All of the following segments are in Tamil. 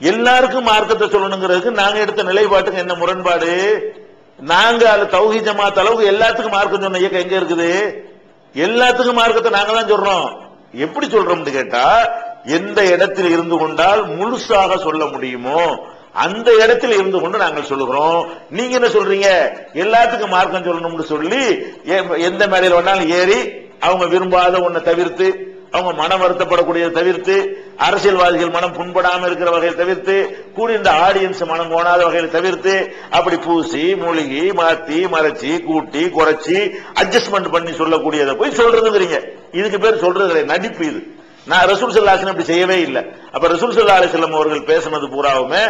எல்லாருக்கும் மார்க்கத்தை சொல்லணுங்கிறதுக்கு நாங்க எடுத்த நிலைப்பாட்டுக்கு என்ன முரண்பாடு? நாங்க அது தௌஹி ஜமாத் அளவுக்கு எல்லாத்துக்கும் மார்க்கம் சொன்ன இயக்கம் எங்க இருக்குது? எல்லாத்துக்கும் மார்க்கத்தை நாங்க தான் சொல்றோம். எப்படி சொல்றோம்னு கேட்டா எந்த இடத்தில் இருந்து கொண்டால் முழுசாக சொல்ல முடியுமோ அந்த இடத்தில் இருந்து கொண்டு நாங்கள் சொல்லுகிறோம். நீங்க என்ன சொல்றீங்க? எல்லாத்துக்கும் மார்க்கம் சொல்லணும்னு சொல்லி எந்த மேடையில் வேணாலும் ஏறி அவங்க விரும்பாத ஒன்ன தவிர்த்து அவங்க மனம் வருத்தப்படக்கூடியதை தவிர்த்து அரசியல்வாதிகள் மனம் புண்படாம இருக்கிற வகையை தவிர்த்து கூடி ஆடியன்ஸ் மனம் போனாத வகையில தவிர்த்து அப்படி பூசி மூழ்கி மாத்தி மறைச்சி கூட்டி குறைச்சி அட்ஜஸ்ட்மெண்ட் பண்ணி சொல்லக்கூடியதை போய் சொல்றதுங்கிறீங்க. இதுக்கு பேர் சொல்றது கிடையாது. நடிப்பு இது. நான் ரசூல் சல்லாசன் அப்படி செய்யவே இல்லை. அப்ப ரசூல் சல்லா அலிசல்லம் அவர்கள் பேசுனது பூராவுமே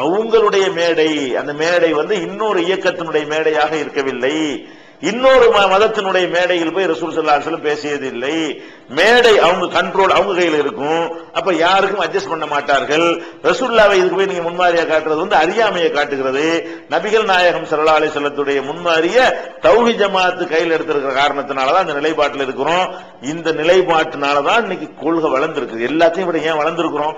அவங்களுடைய மேடை அந்த மேடை வந்து இன்னொரு இயக்கத்தினுடைய மேடையாக இருக்கவில்லை. இன்னொரு ம- மதத்தினுடைய மேடையில் போய் ரசூல் சல்லா பேசியது இல்லை மேடை அவங்க கண்ட்ரோல் அவங்க கையில் இருக்கும். அப்ப யாருக்கும் அட்ஜஸ்ட் பண்ண மாட்டார்கள். ரசூல்லாவை இதுக்கு போய் நீங்க முன்மாரியா காட்டுறது வந்து அறியாமையை காட்டுகிறது. நபிகள் நாயகம் சல்லா அலிஸ்லத்துடைய முன்மாரிய தௌஹி ஜமாத்து கையில் எடுத்திருக்கிற காரணத்தினாலதான் அந்த நிலைப்பாட்டில் இருக்கிறோம். இந்த நிலைப்பாட்டினாலதான் இன்னைக்கு கொள்கை வளர்ந்துருக்கு எல்லாத்தையும் விட ஏன் வளர்ந்துருக்கிறோம்?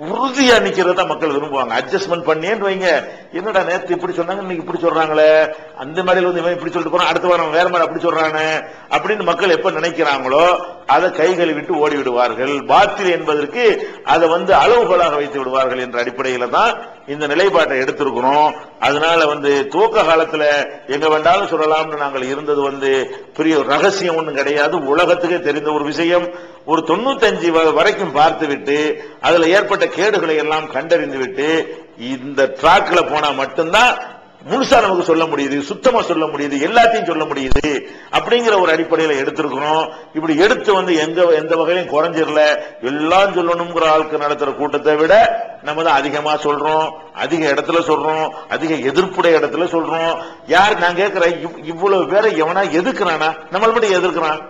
உறுதியா நிக்கிறத மக்கள் விரும்புவாங்க. அட்ஜஸ்ட்மெண்ட் பண்ணியேன்னு வைங்க. என்னடா நேத்து இப்படி சொன்னாங்க இன்னைக்கு இப்படி சொல்றாங்களே? அந்த மேடையில வந்து இவன் இப்படி சொல்லிட்டு போறான் அடுத்த வாரம் வேற மாதிரி அப்படி சொல்றானே? அப்படின்னு மக்கள் எப்ப நினைக்கிறாங்களோ அதை கைகளை விட்டு ஓடி விடுவார்கள். பாத்தில் என்பதற்கு அதை வந்து அளவுகோலாக வைத்து விடுவார்கள் என்ற அடிப்படையில தான் இந்த நிலைப்பாட்டை எடுத்திருக்கிறோம். அதனால வந்து துவக்க காலத்துல எங்க வேண்டாலும் சொல்லலாம்னு நாங்கள் இருந்தது வந்து பெரிய ரகசியம் ஒன்றும் கிடையாது. உலகத்துக்கே தெரிந்த ஒரு விஷயம். ஒரு தொண்ணூத்தஞ்சு வ- வரைக்கும் பார்த்து விட்டு அதுல ஏற்பட்ட கேடுகளை எல்லாம் கண்டறிந்து விட்டு இந்த டிராக்ல போனா மட்டும்தான் முழுசா நமக்கு சொல்ல முடியுது சுத்தமா சொல்ல முடியுது எல்லாத்தையும் சொல்ல முடியுது அப்படிங்கிற ஒரு அடிப்படையில எடுத்திருக்கிறோம் இப்படி எடுத்து வந்து எந்த எந்த வகையிலும் குறைஞ்சிடல. எல்லாம் சொல்லணுங்கிற ஆளுக்கு நடத்துற கூட்டத்தை விட நம்ம தான் அதிகமா சொல்றோம் அதிக இடத்துல சொல்றோம் அதிக எதிர்ப்புடைய இடத்துல சொல்றோம். யார் நான் கேட்கிறேன் இவ்- இவ்வளவு பேரை எவனா எதுக்குறானா? நம்மள மட்டும் எதிர்க்கிறான்?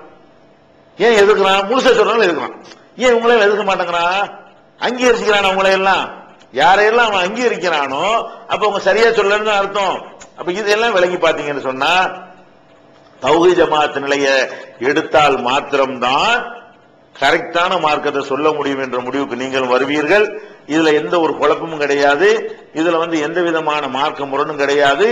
ஏன் எதிர்க்கிறான்? முழுசா சொல்றாங்க எதுக்குறான் ஏன் உங்களையும் எதுக்க மாட்டேங்கிறான்? அங்கீகரிச்சுக்கிறான் அவங்கள எல்லாம் யாரையெல்லாம் அவன் அங்கீகரிக்கிறானோ அப்ப அவங்க சரியா சொல்லணும்னு அர்த்தம். அப்ப இதெல்லாம் விளங்கி பாத்தீங்கன்னு சொன்னா தௌஹி ஜமாத் நிலைய எடுத்தால் மாத்திரம்தான் கரெக்டான மார்க்கத்தை சொல்ல முடியும் என்ற முடிவுக்கு நீங்கள் வருவீர்கள். இதுல எந்த ஒரு குழப்பமும் கிடையாது. இதுல வந்து எந்த விதமான மார்க்க முரணும் கிடையாது.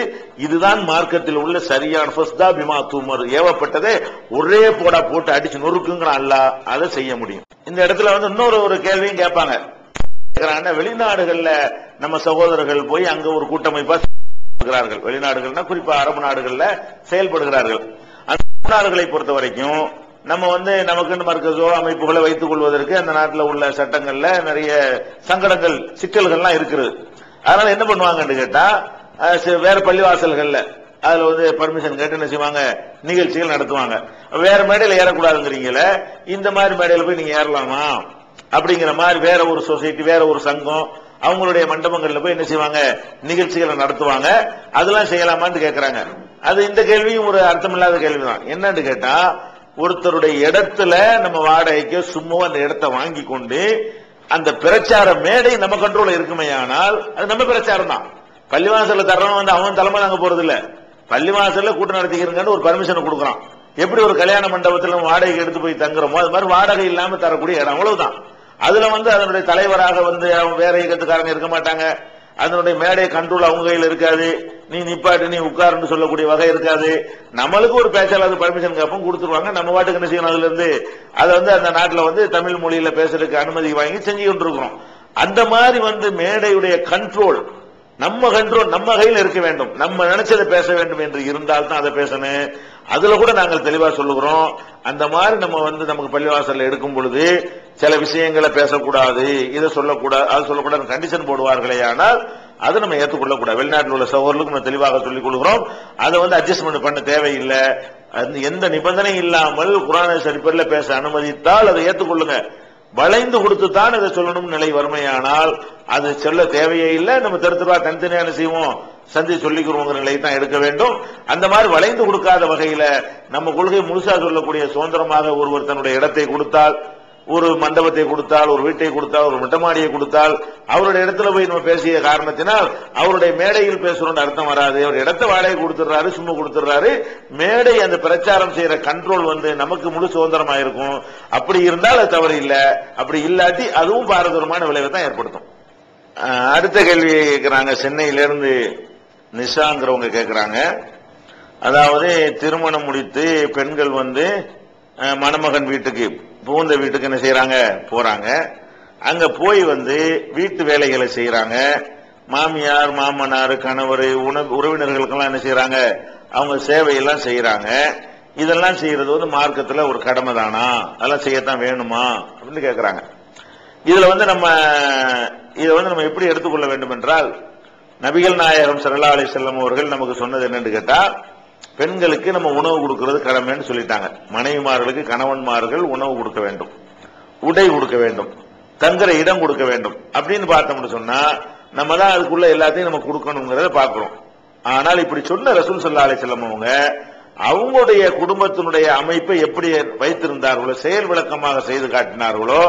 இதுதான் மார்க்கத்தில் உள்ள சரியான ஃபஸ்தா பிமா தூமர். ஏவப்பட்டதை ஒரே போடா போட்டு அடிச்சு நொறுக்குங்கிறான் அல்ல அதை செய்ய முடியும். இந்த இடத்துல வந்து இன்னொரு ஒரு கேள்வியும் கேட்பாங்க. வெளிநாடுகள்ல நம்ம சகோதரர்கள் போய் அங்க ஒரு கூட்டமைப்பா இருக்கிறார்கள் வெளிநாடுகள்னா குறிப்பா அரபு நாடுகள்ல செயல்படுகிறார்கள். அந்த அரபு நாடுகளை பொறுத்த வரைக்கும் நம்ம வந்து நமக்குன்னு மருக்கோ அமைப்புகளை வைத்துக் கொள்வதற்கு அந்த நாட்டில் உள்ள சட்டங்கள்ல நிறைய சங்கடங்கள் சிக்கல்கள்லாம் இருக்குது. அதனால என்ன பண்ணுவாங்கன்னு கேட்டா வேற பள்ளிவாசல்கள்ல அதுல வந்து பர்மிஷன் கேட்டு என்ன செய்வாங்க? நிகழ்ச்சிகள் நடத்துவாங்க. வேற மேடையில ஏறக்கூடாதுங்கிறீங்களே இந்த மாதிரி மேடையில போய் நீங்க ஏறலாமா? அப்படிங்கிற மாதிரி வேற ஒரு சொசைட்டி வேற ஒரு சங்கம் அவங்களுடைய மண்டபங்கள்ல போய் என்ன செய்வாங்க? நிகழ்ச்சிகளை நடத்துவாங்க. அதெல்லாம் செய்யலாமான்னு கேட்கறாங்க அது இந்த கேள்வியும் ஒரு அர்த்தமில்லாத கேள்விதான். என்னன்னு கேட்டா ஒருத்தருடைய இடத்துல நம்ம வாடகைக்கு சும்மா அந்த இடத்தை வாங்கி கொண்டு அந்த பிரச்சார மேடை நம்ம கண்ட்ரோல இருக்குமே ஆனால் அது நம்ம பிரச்சாரம் தான். பள்ளிவாசல்ல தர்றவன் வந்து அவன் தலைமை நாங்க போறது இல்ல. பள்ளிவாசல்ல கூட்டம் நடத்திக்கிறங்கன்னு ஒரு பர்மிஷன் கொடுக்குறான். எப்படி ஒரு கல்யாண மண்டபத்துல நம்ம வாடகைக்கு எடுத்து போய் தங்குறோமோ அது மாதிரி வாடகை இல்லாம தரக்கூடிய இடம். அவ்வளவுதான். அதுல வந்து அதனுடைய தலைவராக வந்து அவங்க வேற இயக்கத்துக்காரங்க இருக்க மாட்டாங்க. அதனுடைய மேடை கண்ட்ரோல் அவங்க கையில் இருக்காது. நீ நிப்பாட்டு நீ உட்காருன்னு சொல்லக்கூடிய வகை இருக்காது. நம்மளுக்கு ஒரு பேச்சாளர் பர்மிஷன் கேப்போம் கொடுத்துருவாங்க. நம்ம வாட்டுக்கு என்ன செய்யணும் அதுல இருந்து? அதை வந்து அந்த நாட்டில் வந்து தமிழ் மொழியில பேசுறதுக்கு அனுமதி வாங்கி செஞ்சு கொண்டிருக்கிறோம். அந்த மாதிரி வந்து மேடையுடைய கண்ட்ரோல் நம்ம கண்ட்ரோல் நம்ம கையில் இருக்க வேண்டும். நம்ம நினைச்சதை பேச வேண்டும் என்று இருந்தால் தான் அதை பேசணும். அதுல கூட நாங்கள் தெளிவா சொல்லுகிறோம். அந்த மாதிரி நம்ம வந்து நமக்கு பள்ளிவாசல்ல எடுக்கும் பொழுது சில விஷயங்களை பேசக்கூடாது இதை சொல்லக்கூடாது அது சொல்லக்கூடாது கண்டிஷன் போடுவார்களே ஆனால் அதை நம்ம ஏற்றுக்கொள்ள கூடாது வெளிநாட்டில் உள்ள சகோதரர்களுக்கு நம்ம தெளிவாக சொல்லிக் கொள்கிறோம். அதை வந்து அட்ஜஸ்ட்மெண்ட் பண்ண தேவையில்லை. எந்த நிபந்தனை இல்லாமல் குரான சரிப்பரில் பேச அனுமதித்தால் அதை ஏற்றுக்கொள்ளுங்க. வளைந்து கொடுத்து தான் இதை சொல்லணும் நிலை வறுமையானால் அது சொல்ல தேவையே இல்லை. நம்ம தெரு தனித்தனியான செய்வோம்? சந்தி சொல்லிக்கிறோங்கிற நிலையை தான் எடுக்க வேண்டும். அந்த மாதிரி வளைந்து கொடுக்காத வகையில நம்ம கொள்கை முழுசா சொல்லக்கூடிய சுதந்திரமாக ஒருவர் தன்னுடைய இடத்தை கொடுத்தால் ஒரு மண்டபத்தை கொடுத்தால் ஒரு வீட்டை கொடுத்தால் ஒரு மிட்டமாடியை கொடுத்தால் அவருடைய இடத்துல போய் நம்ம பேசிய காரணத்தினால் அவருடைய மேடையில் பேசுறோம் அர்த்தம் வராது. அவர் இடத்த வாடகை கொடுத்துடுறாரு சும்மா கொடுத்துடுறாரு. மேடை அந்த பிரச்சாரம் செய்யற கண்ட்ரோல் வந்து நமக்கு முழு சுதந்திரமா இருக்கும் அப்படி இருந்தால் அது தவறு இல்லை. அப்படி இல்லாட்டி அதுவும் பாரதூரமான விளைவை தான் ஏற்படுத்தும். அடுத்த கேள்வி கேட்கிறாங்க சென்னையிலிருந்து நிஷாங்கிறவங்க கேட்கிறாங்க அதாவது திருமணம் முடித்து பெண்கள் வந்து மணமகன் வீட்டுக்கு பூந்த வீட்டுக்கு என்ன செய்யறாங்க போறாங்க. அங்க போய் வந்து வீட்டு வேலைகளை செய்யறாங்க மாமியார் மாமனார் கணவர் உணவு உறவினர்களுக்கெல்லாம் என்ன செய்யறாங்க அவங்க சேவையெல்லாம் செய்யறாங்க இதெல்லாம் செய்யறது வந்து மார்க்கத்துல ஒரு கடமை தானா அதெல்லாம் செய்யத்தான் வேணுமா? அப்படின்னு கேட்கறாங்க இதுல வந்து நம்ம இதை வந்து நம்ம எப்படி எடுத்துக்கொள்ள வேண்டும் என்றால் நபிகள் நாயகம் ஸல்லல்லாஹு அலி செல்லம் அவர்கள் நமக்கு சொன்னது என்னன்னு கேட்டா பெண்களுக்கு நம்ம உணவு கொடுக்கறது கடமைன்னு சொல்லிட்டாங்க. மனைவிமார்களுக்கு கணவன்மார்கள் உணவு கொடுக்க வேண்டும். உடை கொடுக்க வேண்டும். தங்குற இடம் கொடுக்க வேண்டும். அப்படின்னு பார்த்தோம்னு சொன்னா நம்ம தான் அதுக்குள்ள எல்லாத்தையும் நம்ம கொடுக்கணுங்கிறத பாக்குறோம் ஆனால் இப்படி சொன்ன ரசூல் சல்லா அலி செல்லம் அவங்க அவங்களுடைய குடும்பத்தினுடைய அமைப்பை எப்படி வைத்திருந்தார்களோ செயல் விளக்கமாக செய்து காட்டினார்களோ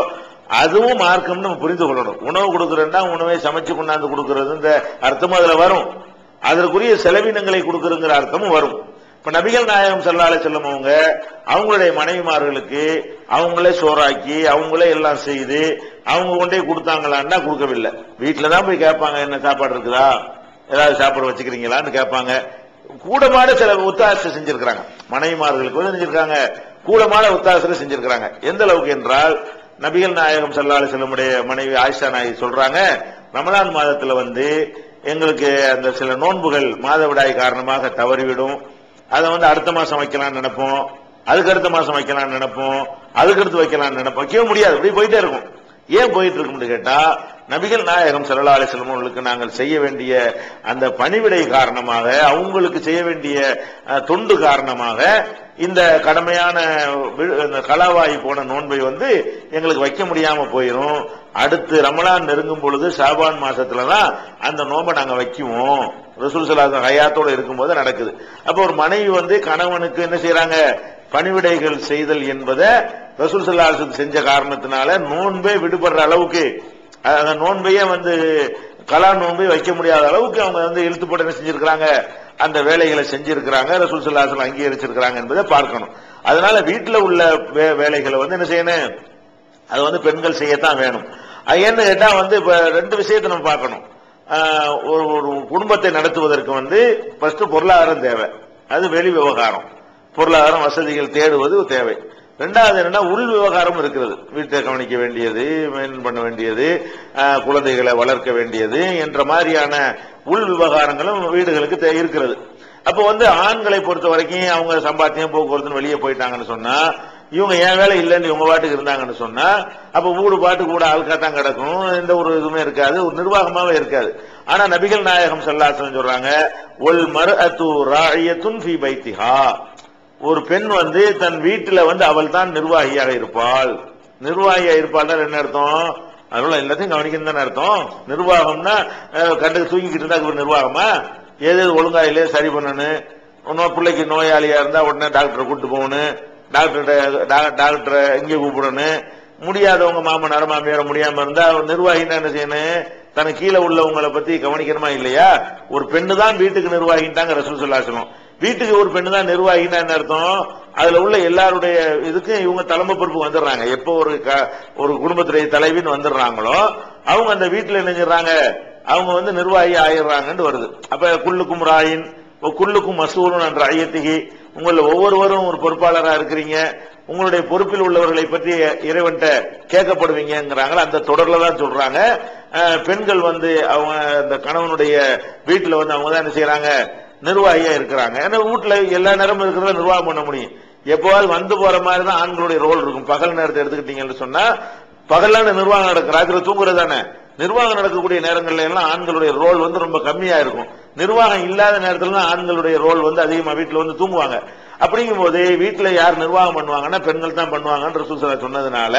அதுவும் மார்க்கம்னு நம்ம புரிந்து கொள்ளணும். உணவு கொடுக்குறேன்னா உணவை சமைச்சு கொண்டாந்து கொடுக்கறது இந்த அர்த்தமும் அதுல வரும். அதற்குரிய செலவினங்களை கொடுக்கறங்கிற அர்த்தமும் வரும். இப்ப நபிகள் நாயகம் செல்லாலே செல்லும் அவங்க அவங்களுடைய மனைவிமார்களுக்கு அவங்களே சோறாக்கி அவங்களே எல்லாம் செய்து அவங்க கொண்டே கொடுத்தாங்களான்னா கொடுக்கவில்லை. வீட்டில தான் போய் கேட்பாங்க என்ன சாப்பாடு இருக்குதா? ஏதாவது சாப்பாடு வச்சுக்கிறீங்களான்னு கேட்பாங்க. கூடமாட சில ஒத்தாசை செஞ்சிருக்கிறாங்க. மனைவிமார்களுக்கு வந்து செஞ்சிருக்காங்க. கூடமாட ஒத்தாசை செஞ்சிருக்கிறாங்க. எந்த அளவுக்கு என்றால் நபிகள் நாயகம் சல்லாலி செல்லமுடைய மனைவி ஆயிஷா நாயகி சொல்றாங்க ரமலான் மாதத்துல வந்து எங்களுக்கு அந்த சில நோன்புகள் மாதவிடாய் காரணமாக தவறிவிடும். அதை வந்து அடுத்த மாசம் வைக்கலாம்னு நினைப்போம். அதுக்கு அடுத்த மாசம் வைக்கலாம்னு நினைப்போம். அதுக்கு அடுத்து வைக்கலாம்னு நினைப்போம். வைக்கவே முடியாது. இப்படி போயிட்டே இருக்கும். ஏன் போயிட்டு இருக்கும்னு கேட்டா நபிகள் நாயகம் ஸல்லல்லாஹு அலைஹி அவர்களுக்கு நாங்கள் செய்ய வேண்டிய அந்த பணிவிடை காரணமாக அவங்களுக்கு செய்ய வேண்டிய தொண்டு காரணமாக இந்த கடமையான வி- கலாவாய் போன நோன்பை வந்து எங்களுக்கு வைக்க முடியாம போயிரும். அடுத்து ரமலான் நெருங்கும் பொழுது ஷாபான் மாசத்துல தான் அந்த நோன்பை நாங்க வைக்குவோம். ரசூல் சலாசம் ஹயாத்தோட இருக்கும்போது நடக்குது. அப்போ ஒரு மனைவி வந்து கணவனுக்கு என்ன செய்யறாங்க பணிவிடைகள் செய்தல் என்பதை ரசூல் சல்லாஹ் செஞ்ச காரணத்தினால நோன்பே விடுபடுற அளவுக்கு நோன்பையே வந்து கலா நோன்பை வைக்க முடியாத அளவுக்கு அவங்க வந்து இழுத்து போட்டு செஞ்சிருக்கிறாங்க? அந்த வேலைகளை செஞ்சிருக்கிறாங்க. ரசூல் சல்லாஹ் அங்கீகரிச்சிருக்கிறாங்க என்பதை பார்க்கணும். அதனால வீட்டில் உள்ள வே- வேலைகளை வந்து என்ன செய்யணும்? அது வந்து பெண்கள் செய்யத்தான் வேணும். அது என்ன கேட்டால் வந்து இப்போ ரெண்டு விஷயத்தை நம்ம பார்க்கணும். ஒரு ஒரு குடும்பத்தை நடத்துவதற்கு வந்து ஃபர்ஸ்ட் பொருளாதாரம் தேவை. அது வெளி விவகாரம். பொருளாதாரம் வசதிகள் தேடுவது தேவை. ரெண்டாவது என்னன்னா உள் விவகாரம் இருக்கிறது. வீட்டை கவனிக்க வேண்டியது மெயின் பண்ண வேண்டியது குழந்தைகளை வளர்க்க வேண்டியது என்ற மாதிரியான உள் விவகாரங்களும் வீடுகளுக்கு தே- இருக்கிறது. அப்போ வந்து ஆண்களை பொறுத்த வரைக்கும் அவங்க சம்பாத்தியம் போக்குவரத்துன்னு வெளியே போயிட்டாங்கன்னு சொன்னா இவங்க என் வேலை இல்லைன்னு இவங்க பாட்டுக்கு இருந்தாங்கன்னு சொன்னா அப்ப வீடு பாட்டு கூட ஆள்கா தான் கிடக்கும் எந்த ஒரு இதுவுமே இருக்காது ஒரு நிர்வாகமாவே இருக்காது. ஆனா நபிகள் நாயகம் செல்லாசன் சொல்றாங்க ஒல் மரு அத்து ராயத்துன் ஃபி பைத்திஹா. ஒரு பெண் வந்து தன் வீட்டில் வந்து அவள் தான் நிர்வாகியாக இருப்பாள். நிர்வாகியாக இருப்பாள் என்ன அர்த்தம்? அதனால எல்லாத்தையும் கவனிக்கணும் தானே அர்த்தம். நிர்வாகம்னா கண்டுக்கு தூக்கிக்கிட்டு இருந்தா ஒரு நிர்வாகமா? எது எது ஒழுங்கா இல்லையே சரி பண்ணணும் இன்னும் பிள்ளைக்கு நோயாளியா இருந்தா உடனே டாக்டரை கூப்பிட்டு போகணும் டாக்டர்கிட்ட டாக்டரை இங்கே கூப்பிடணும் முடியாதவங்க மாமனார் மாமியார முடியாம இருந்தா அவர் நிர்வாகின்னா என்ன செய்யணும் தனக்கு கீழே உள்ளவங்களை பத்தி கவனிக்கணுமா இல்லையா? ஒரு பெண்ணு தான் வீட்டுக்கு நிர்வாகின்ட்டாங்க ரசூல் சொல்லாசனம் வீட்டுக்கு ஒரு பெண்ணு தான் நிர்வாகினா என்ன அர்த்தம்? அதுல உள்ள எல்லாருடைய இதுக்கும் இவங்க தலைமை பொறுப்பு வந்துடுறாங்க. எப்போ ஒரு க- ஒரு குடும்பத்துடைய தலைவின்னு வந்துடுறாங்களோ அவங்க அந்த வீட்டுல நினைஞ்சிடறாங்க அவங்க வந்து நிர்வாகி ஆயிடுறாங்கன்னு வருது. அப்ப குள்ளுக்கும் ராயின் குள்ளுக்கும் மசூலும் என்ற ஐயத்திகி உங்கள ஒவ்வொருவரும் ஒரு பொறுப்பாளராக இருக்கிறீங்க. உங்களுடைய பொறுப்பில் உள்ளவர்களை பற்றி இறைவன்ட்ட கேட்கப்படுவீங்கிறாங்கள அந்த தொடர்ல தான் சொல்றாங்க. பெண்கள் வந்து அவங்க அந்த கணவனுடைய வீட்டில் வந்து அவங்க தான் என்ன செய்யறாங்க நிர்வாகியா இருக்கிறாங்க. ஏன்னா வீட்டுல எல்லா நேரமும் இருக்கிறத நிர்வாகம் பண்ண முடியும். எப்போவாது வந்து போற மாதிரி தான் ஆண்களுடைய ரோல் இருக்கும். பகல் நேரத்தை எடுத்துக்கிட்டீங்கன்னு சொன்னா பகலான நிர்வாகம் நடக்கும் ராத்திரி தூங்குறது தானே நிர்வாகம் நடக்கக்கூடிய நேரங்கள்ல எல்லாம் ஆண்களுடைய ரோல் வந்து ரொம்ப கம்மியா இருக்கும். நிர்வாகம் இல்லாத நேரத்துல தான் ஆண்களுடைய ரோல் வந்து அதிகமா வீட்டுல வந்து தூங்குவாங்க. அப்படிங்கும் போது வீட்டுல யார் நிர்வாகம் பண்ணுவாங்கன்னா பெண்கள் தான் பண்ணுவாங்கன்ற சூசனை சொன்னதுனால